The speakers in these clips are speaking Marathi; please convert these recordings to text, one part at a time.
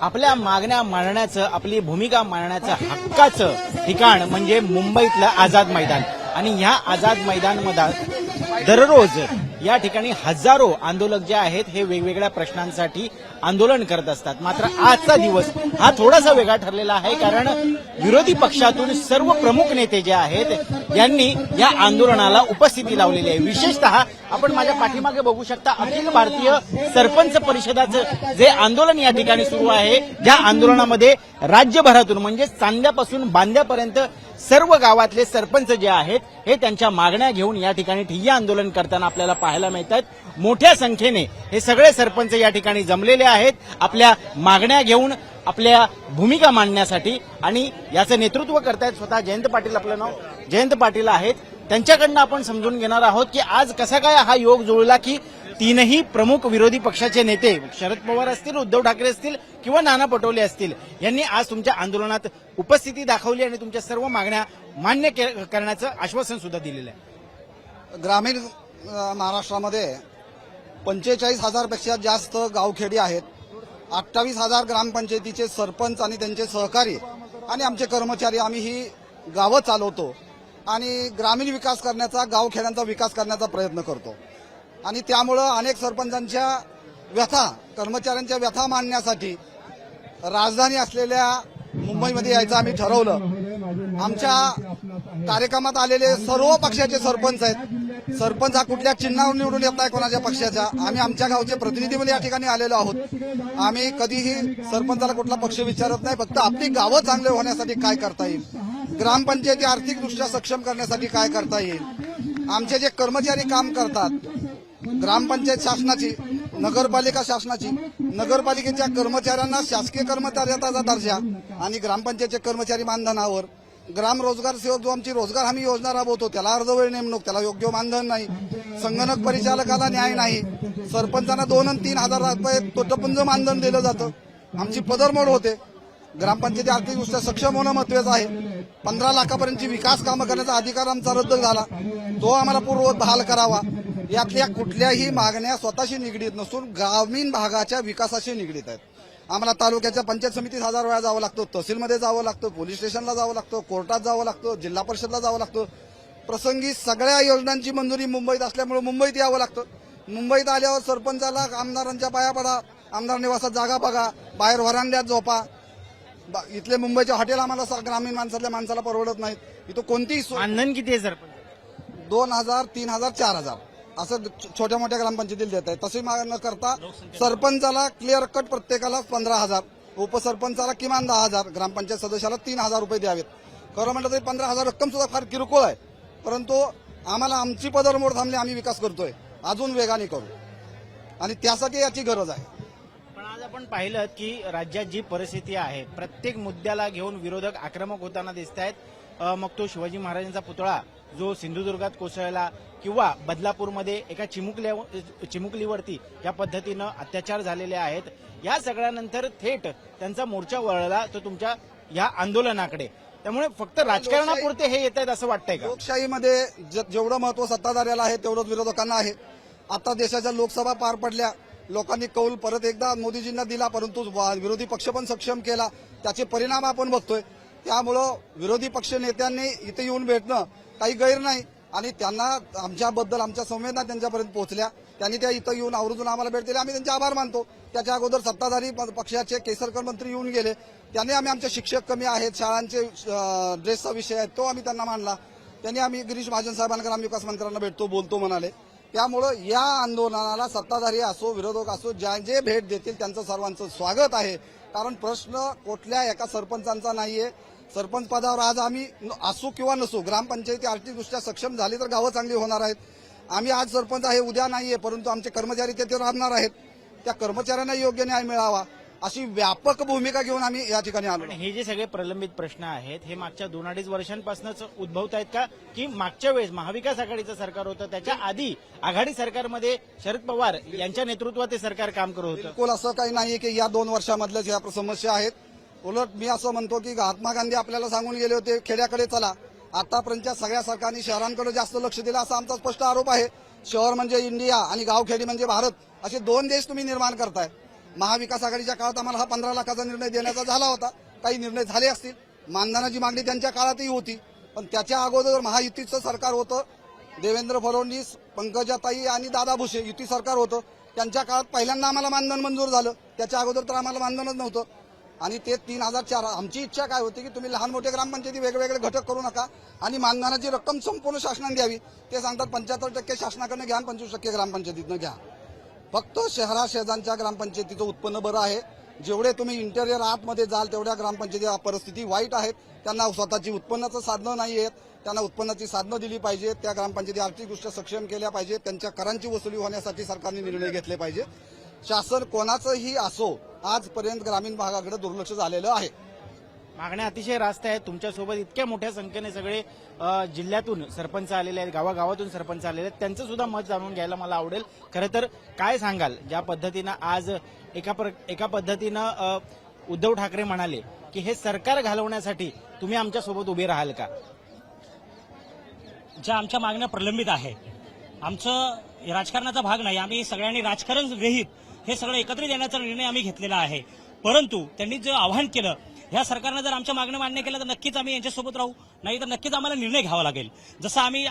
आपल्या मागण्या मांडण्याचं आपली भूमिका मांडण्याचं हक्काचं ठिकाण म्हणजे मुंबईतलं आझाद मैदान. आणि ह्या आझाद मैदानमध्ये दररोज या ठिकाणी हजारो आंदोलक जे आहेत हे वेगवेगळ्या प्रश्नांसाठी आंदोलन करत असतात. मात्र आजचा दिवस हा थोडासा वेगळा ठरलेला आहे कारण विरोधी पक्षातून सर्व प्रमुख नेते जे आहेत यांनी या आंदोलनाला उपस्थिती लावलेली आहे. विशेषतः आपण माझ्या पाठीमागे बघू शकता अखिल भारतीय सरपंच परिषदाचं जे आंदोलन या ठिकाणी सुरू आहे ज्या आंदोलनामध्ये राज्यभरातून म्हणजे चांद्यापासून बांद्यापर्यंत सर्व गावातले सरपंच जे आहेत हे त्यांच्या मागण्या घेऊन या ठिकाणी ठिय्या आंदोलन करताना आपल्याला पाहायला मिळतात मोठ्या संख्येने हे सगळे सरपंच या ठिकाणी जमलेले आहेत आपल्या मागण्या घेऊन आपल्या भूमिका मांडण्यासाठी. आणि याचं नेतृत्व करतायत स्वतः जयंत पाटील आपलं नाव जयंत पाटील आहेत. त्यांच्याकडनं आपण समजून घेणार आहोत की आज कसा काय हा योग जुळला की तीनही प्रमुख विरोधी पक्षाचे नेते शरद पवार असतील उद्धव ठाकरे असतील किंवा नाना पटोले असतील यांनी आज तुमच्या आंदोलनात उपस्थिती दाखवली आणि तुमच्या सर्व मागण्या मान्य के- करण्याचं आश्वासन सुद्धा दिलेलं आहे. ग्रामीण महाराष्ट्रामध्ये पंचेचाळीस हजारपेक्षा जास्त गावखेडी आहेत. अठ्ठावीस हजार ग्रामपंचायतीचे सरपंच आणि त्यांचे सहकारी आणि आमचे कर्मचारी आम्ही ही गावं चालवतो. आणि ग्रामीण विकास करण्याचा गावखेड्यांचा विकास करण्याचा प्रयत्न करतो. आणि त्यामुळं अनेक सरपंचांच्या व्यथा कर्मचाऱ्यांच्या व्यथा मांडण्यासाठी राजधानी असलेल्या मुंबईमध्ये यायचं आम्ही ठरवलं. आमच्या कार्यक्रमात आलेले सर्व पक्षाचे सरपंच आहेत. सरपंच हा कुठल्या चिन्हावर निवडून येत नाही कोणाच्या पक्षाच्या. आम्ही आमच्या गावचे प्रतिनिधी म्हणून या ठिकाणी आलेलो आहोत. आम्ही कधीही सरपंचाला कुठला पक्ष विचारत नाही. फक्त आपली गावं चांगले होण्यासाठी काय करता येईल? ग्रामपंचायती आर्थिकदृष्ट्या सक्षम करण्यासाठी काय करता येईल? आमचे जे कर्मचारी काम करतात ग्रामपंचायत शासनाची नगरपालिका शासनाची नगरपालिकेच्या कर्मचाऱ्यांना शासकीय कर्मचाऱ्याचा दर्जा आणि ग्रामपंचायतचे कर्मचारी मानधनावर. ग्राम रोजगार सेवक जो आमची रोजगार हमी योजना राबवतो त्याला अर्धवेळ नेमणूक त्याला योग्य मानधन नाही. संगणक परिचालकाला न्याय नाही. सरपंचांना दोन आणि तीन हजार रुपये तोटपुंज मानधन दिलं जातं. आमची पदरमोड होते. ग्रामपंचायती आर्थिकदृष्ट्या सक्षम होणं महत्वाचं आहे. पंधरा लाखापर्यंतची विकास कामं करण्याचा अधिकार आमचा रद्द झाला. तो आम्हाला पूर्व बहाल करावा. यातल्या कुठल्याही मागण्या स्वतःशी निगडीत नसून ग्रामीण भागाच्या विकासाशी निगडीत आहेत. आम्हाला तालुक्याच्या पंचायत समितीत हजार वेळा जावं लागतं. तहसीलमध्ये जावं लागतं पोलीस स्टेशनला जावं लागतं कोर्टात जावं लागतं जिल्हा परिषदला जावं लागतं. प्रसंगी सगळ्या योजनांची मंजुरी मुंबईत असल्यामुळे मुंबईत यावं लागतं. मुंबईत आल्यावर सरपंचाला आमदारांच्या पाया पडा. आमदार निवासात जागा बघा. बाहेर वरांड्यात झोपा. इथले मुंबईचे हॉटेल आम्हाला ग्रामीण माणसातल्या माणसाला परवडत नाहीत. इथं कोणतीही सोय मानधन किती आहे सरपंच? दोन हजार तीन हजार चार हजार. असं छोट्या मोठ्या ग्रामपंचायतीला देत आहे माग न करता सरपंचाला क्लिअर कट प्रत्येकाला पंधरा हजार उपसरपंचाला किमान दहा हजार ग्रामपंचायत सदस्याला तीन हजार रुपये द्यावेत. खरं म्हटलं तरी पंधरा हजार रक्कम सुद्धा फार किरकोळ आहे. परंतु आम्हाला आमची पदरमोड थांबली आम्ही विकास करतोय. अजून वेगाने करू. आणि त्यासाठी याची गरज आहे. आज आपण पाहिलं की राज्यात जी परिस्थिती आहे प्रत्येक मुद्द्याला घेऊन विरोधक आक्रमक होताना दिसत आहेत मग तो शिवाजी महाराजांचा पुतळा जो सिंधुदुर्गात कोसळला किंवा बदलापूरमध्ये एका चिमुकल्या चिमुकलीवरती या पद्धतीनं अत्याचार झालेले आहेत या सगळ्यानंतर थेट त्यांचा मोर्चा वळला तो तुमच्या या आंदोलनाकडे. त्यामुळे फक्त राजकारणापुरते हे येत आहेत असं वाटतंय का? लोकशाहीमध्ये जेवढं महत्त्व सत्ताधाऱ्याला आहे तेवढंच विरोधकांना आहे. आता देशाच्या लोकसभा पार पडल्या. लोकांनी कौल परत एकदा मोदीजींना दिला परंतु विरोधी पक्ष पण सक्षम केला. त्याचे परिणाम आपण बघतोय. त्यामुळं विरोधी पक्ष नेत्यांनी इथे येऊन भेटणं काही गैर नाही. आणि त्यांना आमच्याबद्दल आमच्या संवेदना त्यांच्यापर्यंत पोहोचल्या. त्यांनी त्या इथं येऊन आवर्जून आम्हाला भेट दिली. आम्ही त्यांचे आभार मानतो. त्याच्या अगोदर सत्ताधारी प- पक्षाचे केसरकर मंत्री येऊन गेले. त्यांनी आम्ही आमचे शिक्षक कमी आहेत. शाळांचे ड्रेसचा विषय आहे तो आम्ही त्यांना मांडला त्यांनी आम्ही गिरीश महाजन आम्ही विकसमानकरांना मंत्र्यांना भेटतो बोलतो म्हणाले. त्यामुळं या आंदोलनाला सत्ताधारी असो विरोधक असो ज्या जे भेट देतील त्यांचं सर्वांचं स्वागत आहे. कारण प्रश्न कुठल्या एका सरपंचांचा नाहीये. सरपंच पदावर आज आम्ही न- असू किंवा नसू ग्रामपंचायती आर्थिकदृष्ट्या सक्षम झाली तर गावं चांगली होणार आहेत. आम्ही आज सरपंच आहे उद्या नाहीये परंतु आमचे कर्मचारी तेथे राहणार आहेत. त्या कर्मचाऱ्यांना योग्य न्याय मिळावा. अशी व्यापक भूमिका घेऊन आम्ही या ठिकाणी आलो. हे जे सगळे प्रलंबित प्रश्न आहेत हे मागच्या दोन अडीच वर्षांपासूनच उद्भवत आहेत का? की मागच्या वेळेस महाविकास आघाडीचं सरकार होतं त्याच्या आधी आघाडी सरकारमध्ये शरद पवार यांच्या नेतृत्वात ते सरकार काम करत होतं. बिलकुल असं काही नाहीये की या दोन वर्षामधल्याच या समस्या आहेत उलट मी असं म्हणतो की महात्मा गांधी आपल्याला सांगून गेले होते खेड्याकडे चला. आतापर्यंतच्या सगळ्या सरकारने शहरांकडे जास्त लक्ष दिलं असा आमचा स्पष्ट आरोप आहे. शहर म्हणजे इंडिया आणि गावखेडी म्हणजे भारत असे दोन देश तुम्ही निर्माण करताय. महाविकास आघाडीच्या काळात आम्हाला हा पंधरा लाखाचा निर्णय देण्याचा झाला होता. काही निर्णय झाले असतील. मानधनाची मागणी त्यांच्या काळातही होती. पण त्याच्या अगोदर महायुतीचं सरकार होतं. देवेंद्र फडणवीस पंकजाताई आणि दादा भुसे युती सरकार होतं. त्यांच्या काळात पहिल्यांदा आम्हाला मानधन मंजूर झालं. त्याच्या अगोदर तर आम्हाला मानधनच नव्हतं. आणि ते तीन हजार चार आमची इच्छा काय होती की तुम्ही लहान मोठे ग्रामपंचायती वेगवेगळे घटक करू नका आणि मानधनाची रक्कम संपूर्ण शासनाने द्यावी. ते सांगतात पंच्याहत्तर टक्के शासनाकडनं घ्या आणि पंचवीस टक्के ग्रामपंचायतीतनं घ्या. फक्त शहराशेजांच्या ग्रामपंचायतीचं उत्पन्न बरं आहे. जेवढे तुम्ही इंटेरियर आतमध्ये जाल तेवढ्या ग्रामपंचायती परिस्थिती वाईट आहेत. त्यांना स्वतःची उत्पन्नाचं साधनं नाही आहेत त्यांना उत्पन्नाची साधनं दिली पाहिजेत. त्या ग्रामपंचायती आर्थिकदृष्ट्या सक्षम केल्या पाहिजेत. त्यांच्या करांची वसुली होण्यासाठी सरकारने निर्णय घेतले पाहिजे शासन कोणाचंही असो आजपर्यंत ग्रामीण भागाकडे दुर्लक्ष झालेलं आहे. मागण्या अतिशय रास्त आहेत. तुमच्यासोबत इतक्या मोठ्या संख्येने सगळे जिल्ह्यातून सरपंच आलेले आहेत गावागावातून सरपंच आलेले आहेत. त्यांचं सुद्धा मत जाणून घ्यायला मला आवडेल. खरं तर काय सांगाल? ज्या पद्धतीनं आज एका प्र- एका पद्धतीनं उद्धव ठाकरे म्हणाले की हे सरकार घालवण्यासाठी तुम्ही आमच्यासोबत उभे राहाल का? ज्या आमच्या मागण्या प्रलंबित आहे आमचं राजकारणाचा भाग नाही. आम्ही सगळ्यांनी राजकारण रहित हे सगळं एकत्रित येण्याचा निर्णय आम्ही घेतलेला आहे. परंतु त्यांनी जे आव्हान केलं ह्या सरकारनं जर आमच्या मागण्या मान्य केल्या तर नक्कीच आम्ही यांच्यासोबत राहू. नाही तर नक्कीच आम्हाला निर्णय घ्यावा लागेल. जसं आम्ही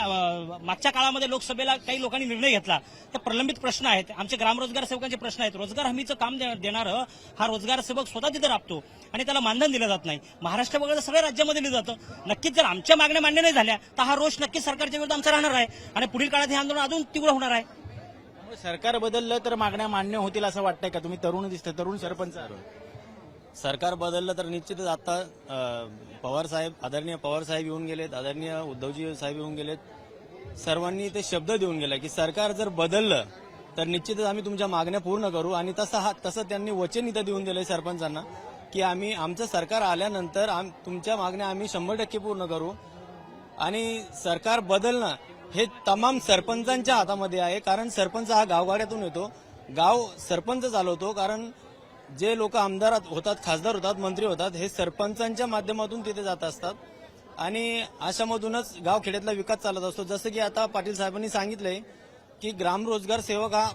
मागच्या काळामध्ये लोकसभेला काही लोकांनी निर्णय घेतला तर प्रलंबित प्रश्न आहेत. आमचे ग्रामरोजगार सेवकांचे प्रश्न आहेत. रोजगार हमीचं काम दे- देणारं हा रोजगार सेवक स्वतः तिथे राबतो आणि त्याला मानधन दिलं जात नाही. महाराष्ट्र वगैरे सगळ्या राज्यामध्ये दिलं जातं. नक्कीच जर आमच्या मागण्या मान्य नाही झाल्या तर हा रोष नक्कीच सरकारच्या विरुद्ध आमचा राहणार आहे. आणि पुढील काळात हे आंदोलन अजून तीव्र होणार आहे. सरकार बदललं तर मागण्या मान्य होतील असं वाटतंय का? तुम्ही तरुण दिसतं तरुण सरपंच सरकार बदललं तर निश्चितच आता पवारसाहेब पवार साहेब आदरणीय पवार साहेब येऊन गेलेत आदरणीय उद्धवजी साहेब येऊन गेलेत. सर्वांनी ते शब्द देऊन गेला की सरकार जर बदललं तर निश्चितच आम्ही तुमच्या मागण्या पूर्ण करू. आणि तसं हा तसं त्यांनी वचन इथं देऊन दिलंय सरपंचांना की आम्ही आमचं सरकार आल्यानंतर आम- तुमच्या मागण्या आम्ही शंभर टक्के पूर्ण करू. आणि सरकार बदलणं हे तमाम सरपंचांच्या हातामध्ये आहे कारण सरपंच हा गावगाड्यातून येतो. गाव सरपंच चालवतो कारण जे लोक आमदार होतात खासदार होतात मंत्री होतात हे सरपंचांच्या माध्यमातून तिथे जात असतात. आणि अशामधूनच गाव खेड्यातला विकास चालत असतो. जसं की आता पाटील साहेबांनी सांगितलंय की ग्रामरोजगार सेवक हा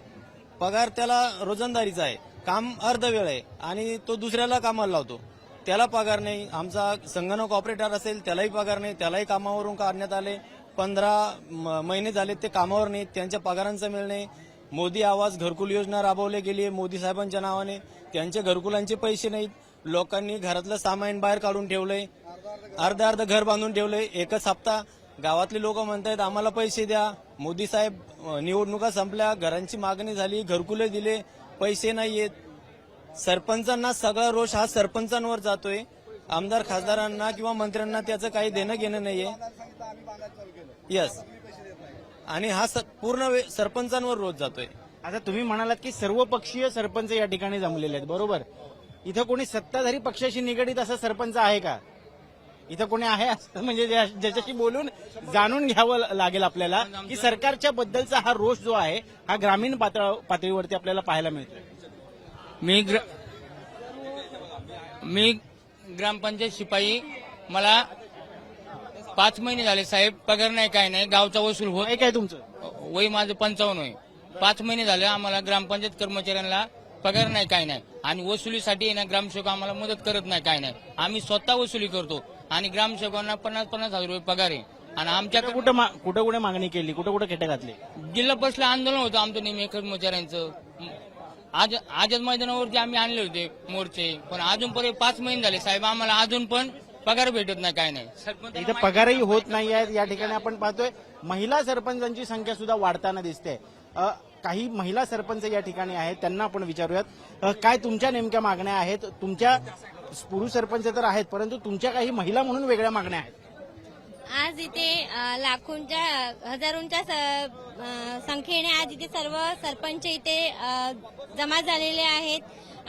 पगार त्याला रोजंदारीचा आहे. काम अर्ध वेळ आहे आणि तो दुसऱ्याला कामाला लावतो. त्याला पगार नाही. आमचा संगणक ऑपरेटर असेल त्यालाही पगार नाही. त्यालाही कामावरून काढण्यात आले. पंधरा म- महिने झाले ते कामावर नाहीत. त्यांच्या पगारांचं मिळणे मोदी आवाज घरकुल योजना राबवली गेली आहे मोदी साहेबांच्या नावाने. त्यांच्या घरकुलांचे पैसे नाहीत. लोकांनी घरातलं सामान बाहेर काढून ठेवलंय. अर्ध अर्ध घर बांधून ठेवलंय. एकच हप्ता. गावातले लोक म्हणतायत आम्हाला पैसे द्या. मोदी साहेब निवडणुका संपल्या. घरांची मागणी झाली. घरकुले दिले. पैसे नाहीयेत. सरपंचांना सगळा रोष हा सरपंचांवर जातोय. आमदार खासदारांना किंवा मंत्र्यांना त्याचं काही देणं घेणं नाहीये. यस आणि हा स- पूर्ण वे- सरपंचांवर रोज जातोय. आता तुम्ही म्हणालात की सर्वपक्षीय सरपंच या ठिकाणी जमलेले आहेत बरोबर? इथं कोणी सत्ताधारी पक्षाशी निगडीत असा सरपंच आहे का? इथं कोणी आहे असं म्हणजे ज्या- ज्याच्याशी बोलून जाणून घ्यावं लागेल आपल्याला की सरकारच्या बद्दलचा हा रोष जो आहे हा ग्रामीण पातळ- पातळीवरती आपल्याला पाहायला मिळतोय. मी ग्र मी ग्रामपंचायत शिपाई मला पाच महिने झाले साहेब पगार नाही काय नाही गावचा वसूल होत. काय काय तुमचं? वय माझं पंचावन्न होय पाच महिने झाले आम्हाला ग्रामपंचायत कर्मचाऱ्यांना पगार नाही काय नाही. आणि वसुलीसाठी ना ग्रामसेवक आम्हाला मदत करत नाही काय नाही. आम्ही स्वतः वसुली करतो आणि ग्रामसेवकांना पन्नास पन्नास हजार रुपये पगार आहे. आणि आमच्या कुठं कुठं मा- कुठं कुठे मागणी केली? कुठं कुठं खेटे घातले? जिल्हा परिषद आंदोलन होतं आमचं नेहमी कर्मचाऱ्यांचं. आज आझाद मैदानावरती आम्ही आणले होते मोर्चे. पण अजूनपर्यंत पाच महिने झाले साहेब आम्हाला अजून पण पगार भेटत नाही काय नाही. सरपंचाला इथं पगारही होत नाही. आहेत या ठिकाणी आपण पाहतोय महिला सरपंचांची संख्या सुद्धा वाढताना दिसते. अ, काही महिला सरपंच या ठिकाणी आहेत त्यांना आपण विचारूयात. अ, काय तुमच्या नेमक्या मागण्या आहेत? तुमच्या पुरुष सरपंच तर आहेत परंतु तुमच्या काही महिला म्हणून वेगळ्या मागण्या आहेत. आज इथे अ, लाखोंच्या हजारोंच्या स- अ, संख्येने आज इथे सर्व सरपंच इथे अ, जमा झालेले आहेत.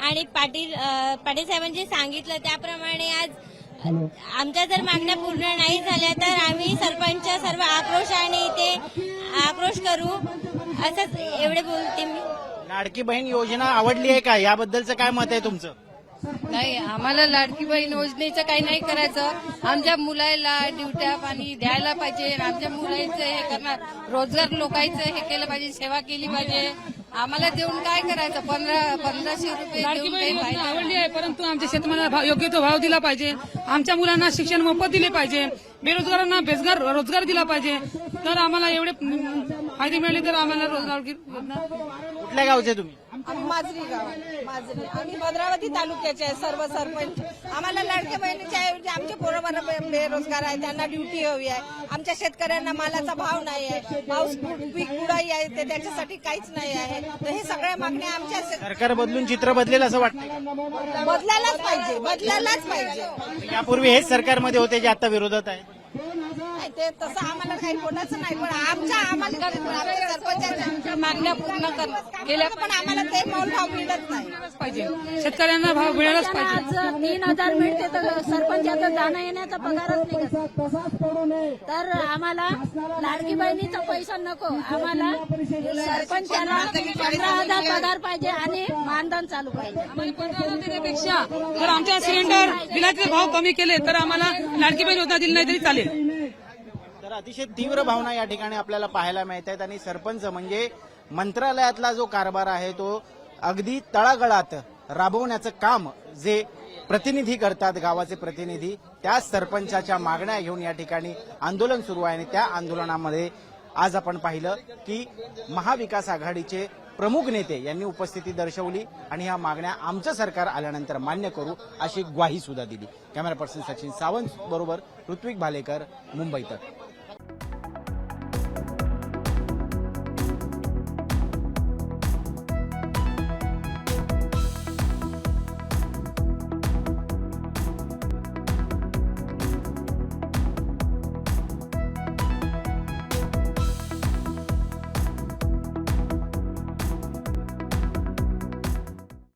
आणि पाटील अ, पाटील साहेबांनी जे सांगितलं त्याप्रमाणे आज आमच्या जर मागण्या पूर्ण नाही झाल्या तर आम्ही सरपंच सर्व आक्रोशाने इथे आक्रोश करू. असंच एवढे बोलते मी. लाडकी बहीण योजना आवडली आहे का? याबद्दलचं काय मत आहे तुमचं? नाही आम्हाला लाडकी बहीण योजनेचं काही नाही करायचं. आमच्या मुलाला ड्युट्या पाणी द्यायला पाहिजे. आमच्या मुलाचं हे करणार. रोजगार लोकांचं हे केलं पाहिजे सेवा केली पाहिजे. आम्हाला देऊन काय करायचं? पंधरा पंधराशे रुपये लाडकी देऊन बहीण काही योजना फायदा आवडली आहे परंतु आमच्या शेतमालाला भाव- योग्य तो भाव दिला पाहिजे. आमच्या मुलांना शिक्षण मोफत दिले पाहिजे. बेरोजगारांना बेरोजगार रोजगार दिला पाहिजे. तर आम्हाला एवढे फायदे मिळाले तर आम्हाला रोजगार कुठल्या गावचे तुम्ही? आम्ही माजरी गाव. माजरी. आम्ही भद्रावती तालुक्याचे आहे सर्व सरपंच. आम्हाला लाडक्या बहिणीच्या ऐवजी आमचे पोरं बे- बेरोजगार आहे त्यांना ड्युटी हवी आहे. आमच्या शेतकऱ्यांना मालाचा भाव नाही आहे. पाऊस पीक बुडाई आहे ते त्याच्यासाठी काहीच नाही आहे. तर हे सगळ्या मागण्या आमच्या शेत- सरकार बदलून चित्र बदलेल असं वाटतं बदलायलाच पाहिजे बदलायलाच पाहिजे. यापूर्वी हेच सरकारमध्ये होते जे आता विरोधात आहे. नाही ते तसं आम्हाला काही कोणाचं नाही पण आमच्या आम्हाला आमच्या सरपंचाच्या मागण्या पूर्ण कर- केल्या पण आम्हाला ते मोल भाव मिळत नाही. पाहिजे. शेतकऱ्यांना भाव मिळालाच पाहिजे. आज तीन हजार मिळते तर सरपंचाचा जाणं येण्याचा पगारच निघत तर आम्हाला लाडकी बहिणीचा पैसा नको. आम्हाला सरपंचाला पंधरा हजार पगार पाहिजे आणि मानधन चालू पाहिजे. आम्हाला पंधरा हजार देण्यापेक्षा जर आमच्या सिलेंडर बिलाचे भाव कमी केले तर आम्हाला लाडकी बहीण योजना दिली नाही तरी चालेल. अतिशय तीव्र भावना या ठिकाणी आपल्याला पाहायला मिळत आहेत. आणि सरपंच म्हणजे मंत्रालयातला जो कारभार आहे तो अगदी तळागळात राबवण्याचं काम जे प्रतिनिधी करतात गावाचे प्रतिनिधी त्या सरपंचाच्या मागण्या घेऊन या ठिकाणी आंदोलन सुरू आहे. आणि त्या आंदोलनामध्ये आज आपण पाहिलं की महाविकास आघाडीचे प्रमुख नेते यांनी उपस्थिती दर्शवली आणि ह्या मागण्या आमचं सरकार आल्यानंतर मान्य करू अशी ग्वाही सुद्धा दिली. कॅमेरा पर्सन सचिन सावंत बरोबर ऋत्विक भालेकर मुंबईतच